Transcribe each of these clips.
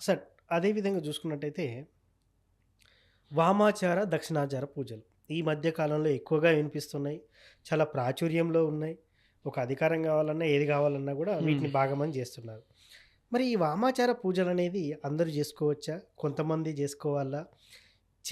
Sir అదే విధంగా చూసుకున్నట్టయితే వామాచార దక్షిణాచార పూజలు ఈ మధ్య కాలంలో ఎక్కువగా వినిపిస్తున్నాయి. చాలా ప్రాచుర్యంలో ఉన్నాయి. ఒక అధికారం కావాలన్నా ఏది కావాలన్నా కూడా వీటిని మంది చేస్తున్నారు. మరి ఈ వామాచార పూజలు అనేది అందరూ చేసుకోవచ్చా? కొంతమంది చేసుకోవాలా?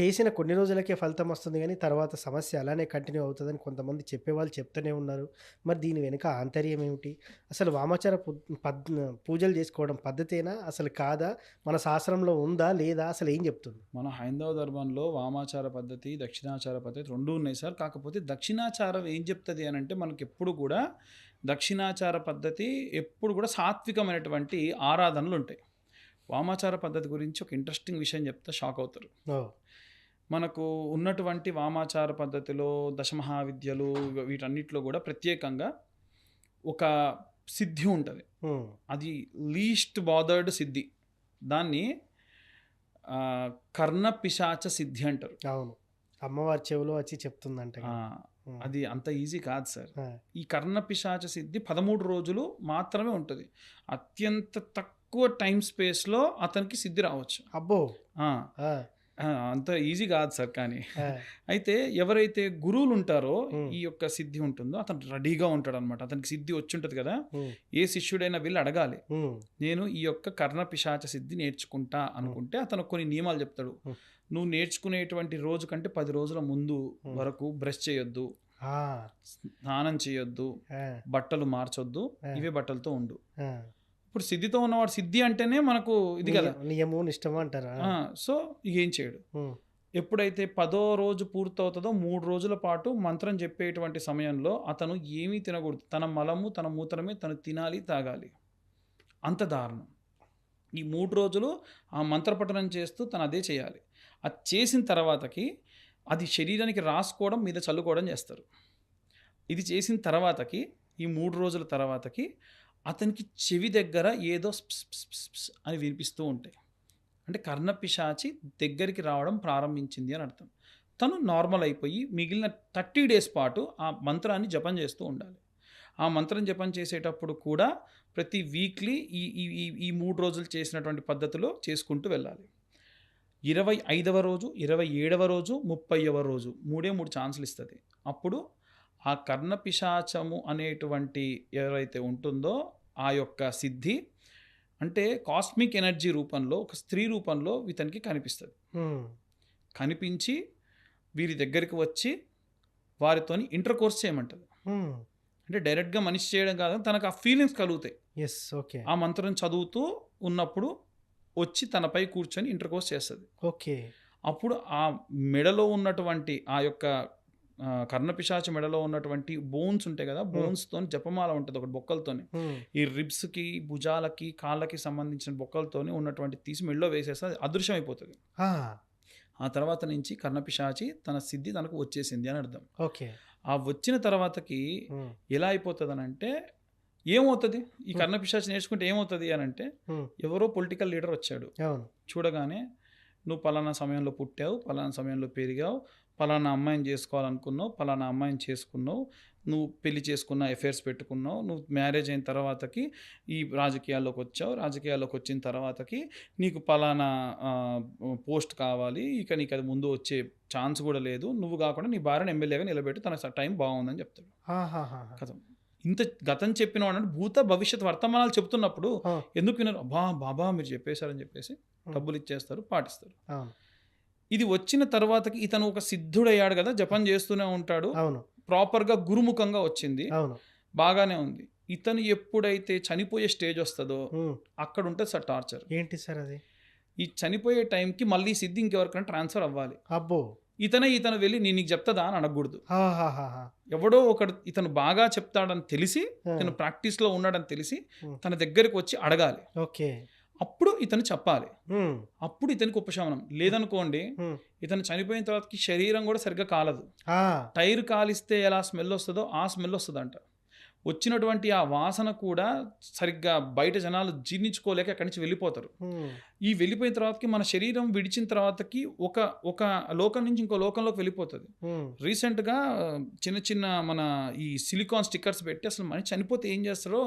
చేసిన కొన్ని రోజులకే ఫలితం వస్తుంది కానీ తర్వాత సమస్య అలానే కంటిన్యూ అవుతుందని కొంతమంది చెప్పేవాళ్ళు చెప్తూనే ఉన్నారు. మరి దీని వెనుక ఆంతర్యం ఏమిటి? అసలు వామాచార పద్ పూజలు చేసుకోవడం పద్ధతేనా? అసలు కాదా? మన శాస్త్రంలో ఉందా? లేదా? అసలు ఏం చెప్తుంది? మన హైందవ ధర్మంలో వామాచార పద్ధతి దక్షిణాచార పద్ధతి రెండు ఉన్నాయి సార్. కాకపోతే దక్షిణాచారం ఏం చెప్తుంది అని అంటే మనకి ఎప్పుడు కూడా దక్షిణాచార పద్ధతి ఎప్పుడు కూడా సాత్వికమైనటువంటి ఆరాధనలు ఉంటాయి. వామాచార పద్ధతి గురించి ఒక ఇంట్రెస్టింగ్ విషయం చెప్తే షాక్ అవుతారు. మనకు ఉన్నటువంటి వామాచార పద్ధతిలో దశమహావిద్యలు వీటన్నిటిలో కూడా ప్రత్యేకంగా ఒక సిద్ధి ఉంటుంది. అది లీస్ట్ బాదర్డ్ సిద్ధి. దాన్ని కర్ణ పిశాచ సిద్ధి అంటారు. అవును. అమ్మవారి చెవిలో వచ్చి చెప్తుందంట అది అంత ఈజీ కాదు సార్. ఈ కర్ణ పిశాచ సిద్ధి పదమూడు రోజులు మాత్రమే ఉంటుంది. అత్యంత తక్కువ టైం స్పేస్లో అతనికి సిద్ధి రావచ్చు. అబ్బో! అంత ఈజీ కాదు సార్ కానీ. అయితే ఎవరైతే గురువులు ఉంటారో. ఈ యొక్క సిద్ధి ఉంటుందో అతను రెడీగా ఉంటాడు అనమాట అతనికి సిద్ధి వచ్చి ఉంటుంది కదా ఏ శిష్యుడైనా వెళ్ళి అడగాలి. నేను ఈ యొక్క కర్ణ పిశాచ సిద్ధి నేర్చుకుంటా అనుకుంటే అతను కొన్ని నియమాలు చెప్తాడు. నువ్వు నేర్చుకునేటువంటి రోజు కంటే పది రోజుల ముందు. వరకు బ్రష్ చేయొద్దు. స్నానం చేయొద్దు. బట్టలు మార్చొద్దు. ఇవే బట్టలతో ఉండు. ఇప్పుడు సిద్ధితో ఉన్నవాడు సిద్ధి అంటేనే మనకు ఇది కదా. నియ- నియమం నిష్టం అంటారా? సో ఏం చేయడు. ఎప్పుడైతే పదో రోజు పూర్తవుతుందో మూడు రోజుల పాటు మంత్రం చెప్పేటువంటి సమయంలో అతను ఏమీ తినకూడదు. తన మలము తన మూత్రమే తను తినాలి తాగాలి. అంత దారుణం. ఈ మూడు రోజులు ఆ మంత్రపఠనం చేస్తూ తను అదే చేయాలి. అది చేసిన తర్వాతకి అది శరీరానికి రాసుకోవడం మీద చల్లుకోవడం చేస్తారు. ఇది చేసిన తర్వాతకి ఈ మూడు రోజుల తర్వాతకి అతనికి చెవి దగ్గర ఏదో స్ప్స్ అని వినిపిస్తూ ఉంటాయి. అంటే కర్ణపిశాచి దగ్గరికి రావడం ప్రారంభించింది అని అర్థం. తను నార్మల్ అయిపోయి మిగిలిన థర్టీ డేస్ పాటు ఆ మంత్రాన్ని జపం చేస్తూ ఉండాలి. ఆ మంత్రం జపం చేసేటప్పుడు కూడా ప్రతి వీక్లీ ఈ ఈ ఈ- ఈ మూడు రోజులు చేసినటువంటి పద్ధతిలో చేసుకుంటూ వెళ్ళాలి. ఇరవై ఐదవ రోజు ఇరవై ఏడవ రోజు ముప్పైవ రోజు మూడే మూడు ఛాన్సులు ఇస్తుంది. అప్పుడు ఆ కర్ణపిశాచము అనేటువంటి ఎవరైతే ఉంటుందో ఆ యొక్క సిద్ధి అంటే కాస్మిక్ ఎనర్జీ రూపంలో ఒక స్త్రీ రూపంలో ఇతనికి కనిపిస్తుంది. కనిపించి వీరి దగ్గరికి వచ్చి వారితోని ఇంటర్ కోర్స్ చేయమంటుంది. ఉమ్, అంటే డైరెక్ట్గా మనిషి చేయడం కాదు తనకు ఆ ఫీలింగ్స్ కలుగుతాయి. ఎస్ ఓకే ఆ మంత్రం చదువుతూ ఉన్నప్పుడు వచ్చి తనపై కూర్చొని ఇంటర్ కోర్స్ చేస్తుంది. ఓకే అప్పుడు ఆ మెడలో ఉన్నటువంటి ఆ యొక్క కర్ణపిశాచ మెడలో ఉన్నటువంటి బోన్స్ ఉంటాయి కదా బోన్స్తో జపమాల ఉంటుంది ఒకటి బొక్కలతోని. ఉమ్, ఈ రిబ్స్కి భుజాలకి కాళ్ళకి సంబంధించిన బొక్కలతోని ఉన్నటువంటి తీసి మెడలో వేసేస్తే అది అదృశ్యం అయిపోతుంది ఆ, తర్వాత నుంచి కర్ణపిశాచి తన సిద్ధి తనకు వచ్చేసింది అని అర్థం. ఓకే. ఆ వచ్చిన తర్వాతకి ఉమ్, ఎలా అయిపోతుంది అని అంటే ఏమవుతుంది ఈ కర్ణపిశాచి నేర్చుకుంటే ఏమవుతుంది అని అంటే ఎవరో పొలిటికల్ లీడర్ వచ్చాడు. చూడగానే నువ్వు పలానా సమయంలో పుట్టావు పలానా సమయంలో పెరిగావు పలానా అమ్మాయిని చేసుకోవాలనుకున్నావు పలానా అమ్మాయిని చేసుకున్నావు నువ్వు పెళ్ళి చేసుకున్న ఎఫైర్స్ పెట్టుకున్నావు నువ్వు మ్యారేజ్ అయిన తర్వాతకి ఈ రాజకీయాల్లోకి వచ్చావు రాజకీయాల్లోకి వచ్చిన తర్వాతకి నీకు పలానా పోస్ట్ కావాలి ఇక నీకు అది ముందు వచ్చే ఛాన్స్ కూడా లేదు నువ్వు కాకుండా నీ భార్యను ఎమ్మెల్యేగా నిలబెట్టి తన టైం బాగుందని చెప్తాడు. కథం. ఇంత గతం చెప్పిన వాడు భూత భవిష్యత్ వర్తమానాలు చెప్తున్నప్పుడు ఎందుకు వినరు? అబ్బా బాబా మీరు చెప్పేశారని చెప్పేసి డబ్బులు ఇచ్చేస్తారు పాటిస్తారు. ఇది వచ్చిన తర్వాతకి ఇతను ఒక సిద్ధుడయ్యాడు కదా జపం చేస్తూనే ఉంటాడు. అవును. ప్రాపర్గా గురుముఖంగా వచ్చింది. అవును. బాగానే ఉంది. ఇతను ఎప్పుడైతే చనిపోయే స్టేజ్ వస్తుందో అక్కడ ఉంటుంది సార్ టార్చర్. ఏంటి సార్ అది? ఈ చనిపోయే టైంకి మళ్ళీ సిద్ధి ఇంకెవరికైనా ట్రాన్స్ఫర్ అవ్వాలి. అబ్బో! ఇతనే ఇతను వెళ్ళి నేను నీకు చెప్తాదా అని అడగకూడదు. ఎవడో ఒకడు ఇతను బాగా చెప్తాడని తెలిసి ఇతను ప్రాక్టీస్లో ఉన్నాడని తెలిసి. తన దగ్గరికి వచ్చి అడగాలి. ఓకే. అప్పుడు ఇతను చెప్పాలి. అప్పుడు ఇతనికి ఉపశమనం. లేదనుకోండి ఇతను చనిపోయిన తర్వాతకి శరీరం కూడా సరిగ్గా కాలదు. టైర్ కాలిస్తే ఎలా స్మెల్ వస్తుందో ఆ స్మెల్ వస్తుందంట. వచ్చినటువంటి ఆ వాసన కూడా సరిగ్గా బయట జనాలు జీర్ణించుకోలేక అక్కడి నుంచి వెళ్ళిపోతారు. ఈ వెళ్ళిపోయిన తర్వాతకి మన శరీరం విడిచిన తర్వాతకి ఒక ఒక లోకం నుంచి ఇంకో లోకంలోకి వెళ్ళిపోతుంది. రీసెంట్గా చిన్న చిన్న మన ఈ సిలికాన్ స్టిక్కర్స్ పెట్టి అసలు మనిషి చనిపోతే ఏం చేస్తారో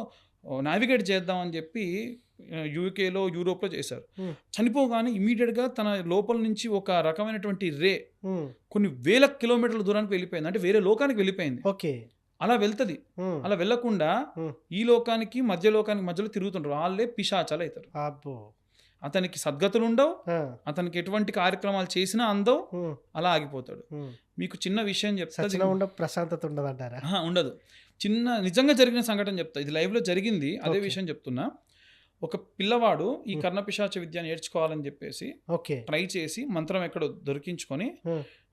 నావిగేట్ చేద్దామని చెప్పి యూకేలో యూరోప్లో చేశారు. చనిపోగానే ఇమీడియట్గా తన లోపల నుంచి ఒక రకమైనటువంటి రే కొన్ని వేల కిలోమీటర్ల దూరానికి వెళ్ళిపోయింది. అంటే వేరే లోకానికి వెళ్ళిపోయింది. ఓకే. అలా వెళ్తుంది. అలా వెళ్ళకుండా Hmm. ఈ లోకానికి మధ్య లోకానికి మధ్యలో తిరుగుతుంటారు వాళ్ళే పిశాచాలు అవుతారు అబ్బో. అతనికి సద్గతులు ఉండవు అతనికి ఎటువంటి కార్యక్రమాలు చేసినా అందవు అలా ఆగిపోతాడు. మీకు చిన్న విషయం చెప్తా ప్రశాంతత ఉండదంటారా ఆహా, ఉండదు. చిన్న నిజంగా జరిగిన సంఘటన చెప్తా. ఇది లైవ్లో జరిగింది అదే. విషయం చెప్తున్నా. ఒక పిల్లవాడు ఈ. కర్ణపిశాచ విద్య నేర్చుకోవాలని చెప్పేసి ఓకే. ట్రై చేసి మంత్రం ఎక్కడో దొరికించుకొని.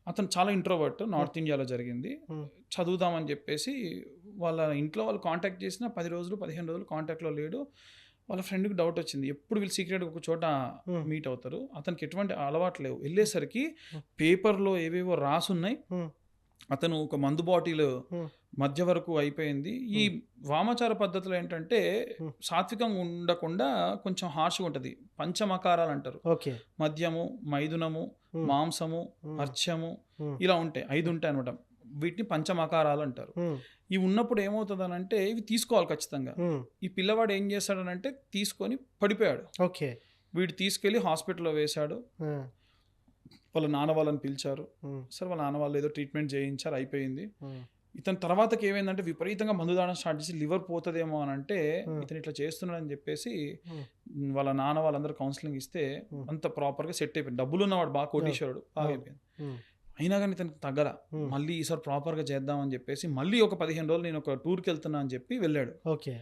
అతను చాలా ఇంట్రోవర్ట్ నార్త్ ఇండియాలో జరిగింది. చదువుదామని చెప్పేసి వాళ్ళ ఇంట్లో వాళ్ళు కాంటాక్ట్ చేసిన పది రోజులు పదిహేను రోజులు కాంటాక్ట్లో లేడు. వాళ్ళ ఫ్రెండ్కి డౌట్ వచ్చింది. ఎప్పుడు వీళ్ళు సీక్రెట్ ఒక చోట. మీట్ అవుతారు. అతనికి ఎటువంటి అలవాటు లేవు. వెళ్ళేసరికి. పేపర్లో ఏవేవో రాసున్నాయి. అతను ఒక మందు బాటిల్. మధ్య వరకు అయిపోయింది. ఈ వామాచార పద్ధతులు ఏంటంటే. సాత్వికంగా ఉండకుండా కొంచెం హార్ష్గా ఉంటుంది. పంచమకారాలు అంటారు. ఓకే. మద్యము Hmm. మాంసము అర్చము ఇలా ఉంటాయి. ఐదు ఉంటాయి అనమాట వీటిని పంచమకారాలు అంటారు. ఇవి ఉన్నప్పుడు ఏమవుతుందనంటే ఇవి తీసుకోవాలి ఖచ్చితంగా. ఈ పిల్లవాడు ఏం చేశాడనంటే తీసుకొని పడిపోయాడు. ఓకే. వీడు తీసుకెళ్ళి హాస్పిటల్లో వేశాడు. వాళ్ళ నాన్న వాళ్ళని పిలిచారు. సరే వాళ్ళ నాన్న వాళ్ళు ఏదో ట్రీట్మెంట్ చేయించారు అయిపోయింది. ఇతని తర్వాతకి ఏమైందంటే విపరీతంగా మందు దానం స్టార్ట్ చేసి లివర్ పోతుందేమో అని అంటే. ఇతను ఇట్లా చేస్తున్నాడని చెప్పేసి వాళ్ళ నాన్న వాళ్ళందరూ కౌన్సిలింగ్ ఇస్తే. అంత ప్రాపర్గా సెట్ అయిపోయింది. డబ్బులు ఉన్నవాడు బాగా కోటీశ్వరుడు. బాగా. అయిపోయింది. అయినా కానీ ఇతనికి తగ్గల. మళ్ళీ ఈసారి ప్రాపర్గా చేద్దామని చెప్పేసి మళ్ళీ ఒక పదిహేను రోజులు నేను ఒక టూర్కి వెళ్తున్నా అని చెప్పి వెళ్ళాడు. ఓకే.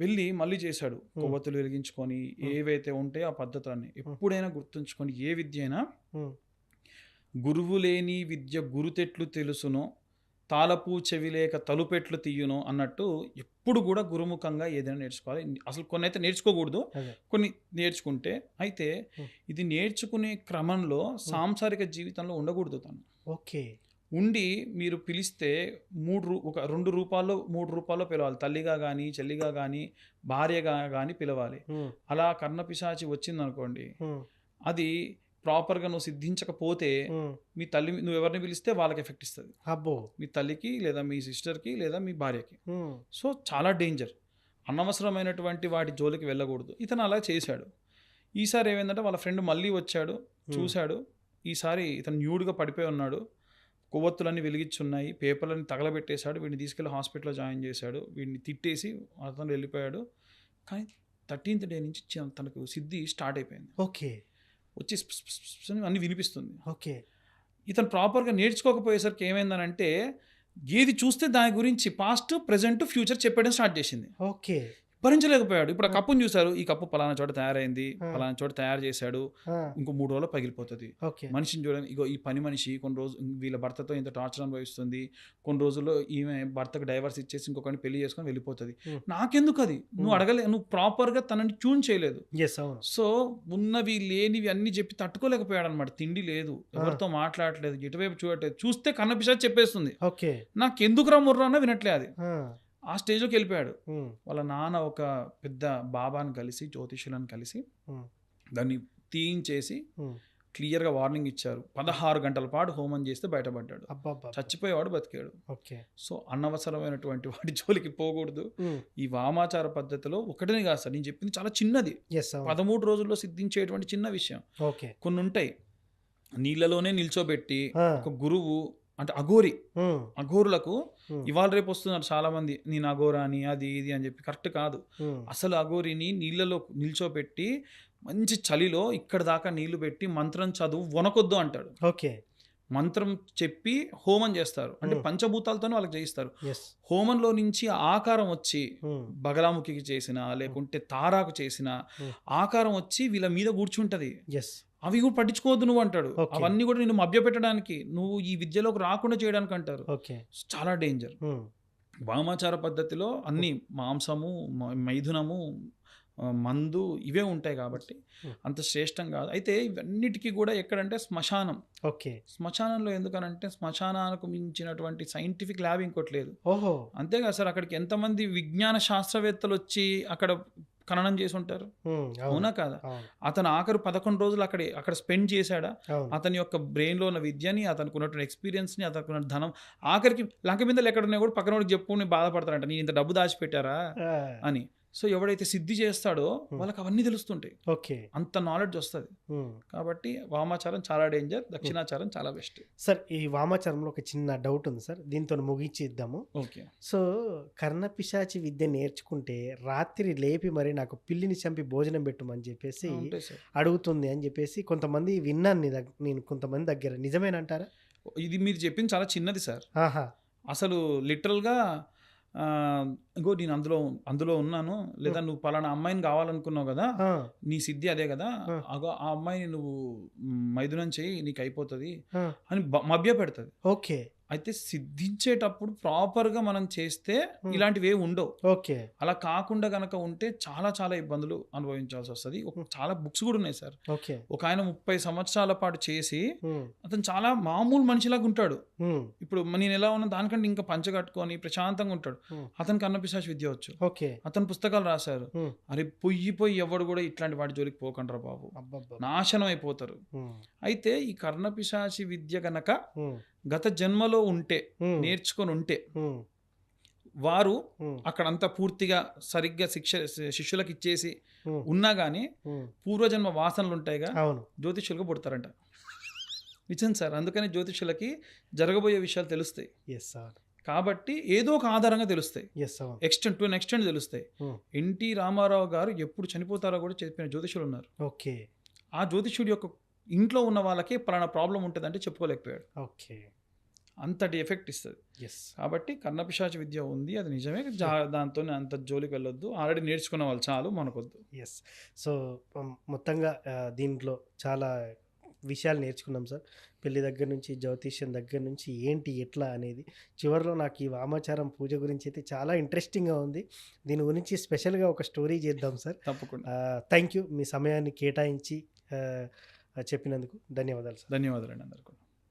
వెళ్ళి మళ్ళీ చేశాడు. కొవ్వొత్తులు వెలిగించుకొని. ఏవైతే ఉంటాయో ఆ పద్ధతులన్నీ. ఎప్పుడైనా గుర్తుంచుకొని ఏ విద్య అయినా గురువు లేని విద్య గురుతెట్లు తెలుసును తాళపు చెవిలేక తలుపెట్లు తీయును అన్నట్టు ఎప్పుడు కూడా గురుముఖంగా ఏదైనా నేర్చుకోవాలి. అసలు కొన్ని అయితే నేర్చుకోకూడదు. కొన్ని నేర్చుకుంటే. అయితే. ఇది నేర్చుకునే క్రమంలో సాంసారిక జీవితంలో ఉండకూడదు తను. ఓకే. ఉండి మీరు పిలిస్తే మూడు రూ ఒక రెండు రూపాయలు మూడు రూపాయలు పిలవాలి. తల్లిగా కానీ చెల్లిగా కానీ భార్యగా కానీ పిలవాలి. అలా కర్ణపిశాచి వచ్చిందనుకోండి ఉమ్, అది ప్రాపర్గా నువ్వు సిద్ధించకపోతే మీ తల్లి నువ్వు ఎవరిని పిలిస్తే వాళ్ళకి ఎఫెక్ట్ ఇస్తుంది. అబ్బో. మీ తల్లికి లేదా మీ సిస్టర్కి లేదా మీ భార్యకి. సో చాలా డేంజర్. అనవసరమైనటువంటి వాటి జోలికి వెళ్ళకూడదు. ఇతను అలా చేశాడు. ఈసారి ఏమైందంటే వాళ్ళ ఫ్రెండ్ మళ్ళీ వచ్చాడు చూశాడు. ఈసారి ఇతను న్యూడ్గా పడిపోయి ఉన్నాడు. కొవ్వొత్తులన్నీ వెలిగించున్నాయి పేపర్లన్నీ తగలబెట్టేశాడు. వీడిని తీసుకెళ్ళి హాస్పిటల్లో జాయిన్ చేశాడు. వీడిని తిట్టేసి అతను వెళ్ళిపోయాడు. కానీ థర్టీన్త్ డే నుంచి తనకు సిద్ధి స్టార్ట్ అయిపోయింది. ఓకే. వచ్చి అన్ని వినిపిస్తుంది. ఓకే. ఇతను ప్రాపర్గా నేర్చుకోకపోయేసరికి ఏమైందనంటే ఏది చూస్తే దాని గురించి పాస్ట్ ప్రజెంట్ ఫ్యూచర్ చెప్పడం స్టార్ట్ చేసింది. ఓకే. భరించలేకపోయాడు. ఇప్పుడు ఆ కప్పును చూశారు ఈ కప్పు పలానా చోట తయారైంది. పలానా చోట తయారు చేశాడు ఇంకో మూడు రోజులు పగిలిపోతుంది. మనిషిని చూడండి ఇగో ఈ పని మనిషి కొన్ని రోజు వీళ్ళ భర్తతో ఇంత టార్చర్ అనుభవిస్తుంది కొన్ని రోజుల్లో ఈమె భర్తకు డైవర్స్ ఇచ్చేసి ఇంకొకరిని పెళ్ళి చేసుకొని వెళ్ళిపోతుంది. నాకెందుకు అది? నువ్వు Hmm. అడగలే నువ్వు ప్రాపర్గా తనని ట్యూన్ చేయలేదు. సో ఉన్నవి లేనివి అన్ని చెప్పి తట్టుకోలేకపోయాడు అనమాట తిండి లేదు ఎవరితో మాట్లాడట్లేదు ఎటువైపు చూడట్లేదు చూస్తే కన్నపిషా చెప్పేస్తుంది. ఓకే. నాకెందుకురా ముర్రా అన్న వినట్లే అది. ఆ, స్టేజ్లోకి వెళ్ళిపోయాడు. వాళ్ళ నాన్న ఒక పెద్ద బాబాని కలిసి జ్యోతిష్యులను కలిసి దాన్ని తీయించేసి క్లియర్గా వార్నింగ్ ఇచ్చారు. పదహారు గంటల పాటు హోమం చేస్తే బయటపడ్డాడు. చచ్చిపోయేవాడు బతికాడు. ఓకే. సో అనవసరమైనటువంటి వాటి జోలికి పోకూడదు. ఈ వామాచార పద్ధతిలో ఒకటినే కాదు సార్ నేను చెప్పింది చాలా చిన్నది. పదమూడు రోజుల్లో సిద్ధించేటువంటి చిన్న విషయం. ఓకే. కొన్ని ఉంటాయి నీళ్ళలోనే నిల్చోబెట్టి ఒక గురువు అంటే అఘోరి. అఘోరులకు ఇవాళ రేపు వస్తున్నారు చాలా మంది నేను అఘోరా అని అది ఇది అని చెప్పి. కరెక్ట్ కాదు. అసలు అఘోరిని నీళ్ళలో నిల్చోబెట్టి మంచి చలిలో ఇక్కడ దాకా నీళ్ళు పెట్టి మంత్రం చదువు వనకొద్దు అంటాడు. ఓకే. మంత్రం చెప్పి హోమం చేస్తారు. అంటే. పంచభూతాలతోనే వాళ్ళకి చేయిస్తారు. హోమంలో నుంచి ఆకారం వచ్చి బగలాముఖికి చేసిన లేకుంటే తారాకు చేసిన. ఆకారం వచ్చి వీళ్ళ మీద కూర్చుంటది. అవి కూడా పట్టించుకోవద్దు నువ్వు అంటాడు. అవన్నీ కూడా నేను మభ్యపెట్టడానికి నువ్వు ఈ విద్యలోకి రాకుండా చేయడానికి అంటారు. ఓకే. చాలా డేంజర్. వామాచార పద్ధతిలో అన్ని మాంసము మైథునము మందు ఇవే ఉంటాయి కాబట్టి. అంత శ్రేష్టం కాదు. అయితే ఇవన్నిటికీ కూడా ఎక్కడంటే శ్మశానం. ఓకే. శ్మశానంలో ఎందుకనంటే శ్మశానానికి మించినటువంటి సైంటిఫిక్ ల్యాబ్ ఇంకోటి లేదు. ఓహో. అంతేకాదు సార్ అక్కడికి ఎంతమంది విజ్ఞాన శాస్త్రవేత్తలు వచ్చి అక్కడ ఖననం చేసి ఉంటారు అవునా. కాదా? అతను ఆఖరు పదకొండు రోజులు అక్కడ అక్కడ స్పెండ్ చేశాడా? అతని యొక్క బ్రెయిన్లో ఉన్న విద్యని అతనికి ఉన్నటువంటి ఎక్స్పీరియన్స్ని అతనికి ఉన్న ధనం ఆఖరికి లంక బిందెలు ఎక్కడ ఉన్నాయి కూడా పక్కన వాడికి చెప్పుకొని బాధపడతారంట. నేను ఇంత డబ్బు దాచిపెట్టారా? అని. సో ఎవడైతే సిద్ధి చేస్తాడో వాళ్ళకి అవన్నీ తెలుస్తుంటాయి. ఓకే. అంత నాలెడ్జ్ వస్తుంది. ఉమ్. కాబట్టి వామాచారం చాలా డేంజర్ దక్షిణాచారం చాలా బెస్ట్ సార్ ఈ వామాచారంలో ఒక చిన్న డౌట్ ఉంది సార్. దీంతో ముగించి ఇద్దాము ఓకే. సో కర్ణపిశాచి విద్య నేర్చుకుంటే రాత్రి లేపి మరి నాకు పిల్లిని చంపి భోజనం పెట్టమని చెప్పేసి అడుగుతుంది అని చెప్పేసి కొంతమంది విన్నాను నేను కొంతమంది దగ్గర. నిజమేనంటారా? ఇది మీరు చెప్పింది చాలా చిన్నది సార్. ఆహా. అసలు లిటరల్గా ఇంకో నేను అందులో అందులో ఉన్నాను. లేదా నువ్వు పలానా అమ్మాయిని కావాలనుకున్నావు కదా నీ సిద్ధి అదే కదా ఆ. అగో ఆ అమ్మాయిని నువ్వు మ్, మైథునం చేయి నీకు అయిపోతుంది అని మభ్య పెడుతుంది ఓకే. అయితే సిద్ధించేటప్పుడు ప్రాపర్గా మనం చేస్తే. ఇలాంటివి ఏమి ఉండవు. ఓకే. అలా కాకుండా గనక ఉంటే చాలా చాలా ఇబ్బందులు అనుభవించాల్సి వస్తుంది. ఒక- చాలా బుక్స్ కూడా ఉన్నాయి సార్. ఓకే. ఒక ఆయన ముప్పై సంవత్సరాల పాటు చేసి అతను చాలా మామూలు మనిషిలాగా ఉంటాడు. ఇప్పుడు నేను ఎలా ఉన్నా దానికంటే ఇంకా పంచ కట్టుకొని ప్రశాంతంగా ఉంటాడు. అతనికి అన్నపిశాచి విద్య వచ్చు. ఓకే. అతను పుస్తకాలు రాశారు. అరే పొయ్యి పొయ్యి ఎవడు కూడా ఇట్లాంటి వాటి జోలికి పోకండ్రా బాబు. నాశనం అయిపోతారు. అయితే ఈ కర్ణపిశాచి విద్య గనక ఉమ్, గత జన్మలో ఉంటే నేర్చుకొని ఉంటే వారు అక్కడంతా పూర్తిగా సరిగ్గా శిక్ష శిష్యులకు ఇచ్చేసి ఉన్నా కానీ. పూర్వజన్మ వాసనలు ఉంటాయిగా అవును. జ్యోతిష్యులుగా పుడతారంట. నిజం సార్ అందుకని జ్యోతిష్యులకి జరగబోయే విషయాలు తెలుస్తాయి. ఎస్ సార్ కాబట్టి ఏదో ఒక ఆధారంగా తెలుస్తాయి. ఎక్స్టెంట్ టు ఎక్స్టెంట్ తెలుస్తాయి. ఎన్టీ రామారావు గారు ఎప్పుడు చనిపోతారో కూడా చెప్పిన జ్యోతిష్యులు ఉన్నారు. ఓకే ఆ జ్యోతిష్యుడి యొక్క ఇంట్లో ఉన్న వాళ్ళకి పలానా ప్రాబ్లం ఉంటుందంటే చెప్పుకోలేకపోయాడు. ఓకే అంతటి ఎఫెక్ట్ ఇస్తుంది. ఎస్ కాబట్టి కర్ణపిశాచ విద్య ఉంది అది నిజమే. దాంతో అంత జోలికి వెళ్ళొద్దు. ఆల్రెడీ నేర్చుకున్న వాళ్ళు చాలు మనకొద్దు. ఎస్ సో మొత్తంగా దీంట్లో చాలా విషయాలు నేర్చుకున్నాం సార్. పెళ్ళి దగ్గర నుంచి జ్యోతిష్యం దగ్గర నుంచి ఏంటి ఎట్లా అనేది. చివరిలో నాకు ఈ వామాచారం పూజ గురించి అయితే చాలా ఇంట్రెస్టింగ్గా ఉంది. దీని గురించి స్పెషల్గా ఒక స్టోరీ చేద్దాం సార్. తప్పకుండా. థ్యాంక్ యూ మీ సమయాన్ని కేటాయించి చెప్పినందుకు ధన్యవాదాలు సార్. ధన్యవాదాలండి అందరికీ.